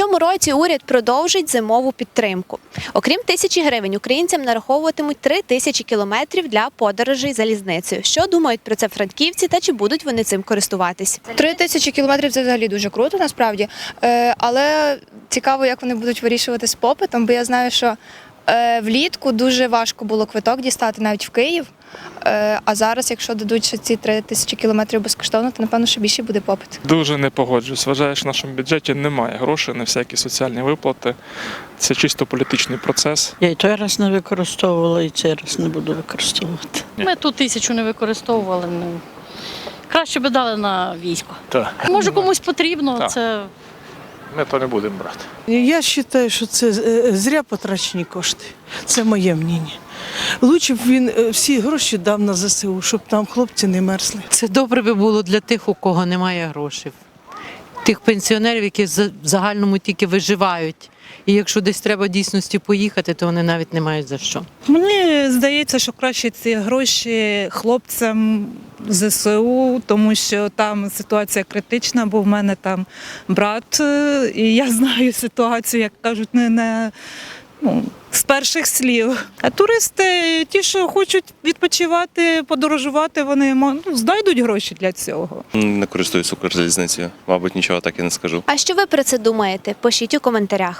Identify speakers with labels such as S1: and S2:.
S1: цьому році уряд продовжить зимову підтримку. Окрім тисячі гривень, українцям нараховуватимуть три тисячі кілометрів для подорожей залізницею. Що думають про це франківці та чи будуть вони цим користуватись?
S2: Три тисячі кілометрів це взагалі дуже круто, насправді. Е, але цікаво, як вони будуть вирішувати з попитом, бо я знаю, що влітку дуже важко було квиток дістати навіть в Київ. Е, а зараз, якщо дадуть ще ці три тисячі кілометрів безкоштовно, то напевно ще більше буде попит.
S3: Дуже не погоджуюсь. Вважаю, що в нашому бюджеті немає грошей на всякі соціальні виплати. Це чисто політичний процес.
S4: Я і той раз не використовувала, і цей раз не буду використовувати.
S5: Ми ту тисячу не використовували. Ну, краще би дали на військо.
S3: Так.
S5: Може комусь потрібно,
S3: Так.
S5: це
S3: Ми то не будемо брати.
S6: Я вважаю, що це е, зря потрачені кошти. Це моє мнення. Лучше б він е, всі гроші дав на ЗСУ, щоб там хлопці не мерзли.
S7: Це добре би було для тих, у кого немає грошей. Тих пенсіонерів, які в загальному тільки виживають. І якщо десь треба дійсності поїхати, то вони навіть не мають за що.
S8: Мені здається, що краще ці гроші хлопцям ЗСУ, тому що там ситуація критична, бо в мене там брат, е, і я знаю ситуацію, як кажуть, не, не ну, з перших слів. А туристи, ті, що хочуть відпочивати, подорожувати, вони ну, знайдуть гроші для цього.
S9: Не користуюсь Укрзалізницею. Мабуть, нічого так і не скажу.
S1: А що ви про це думаєте? Пишіть у коментарях.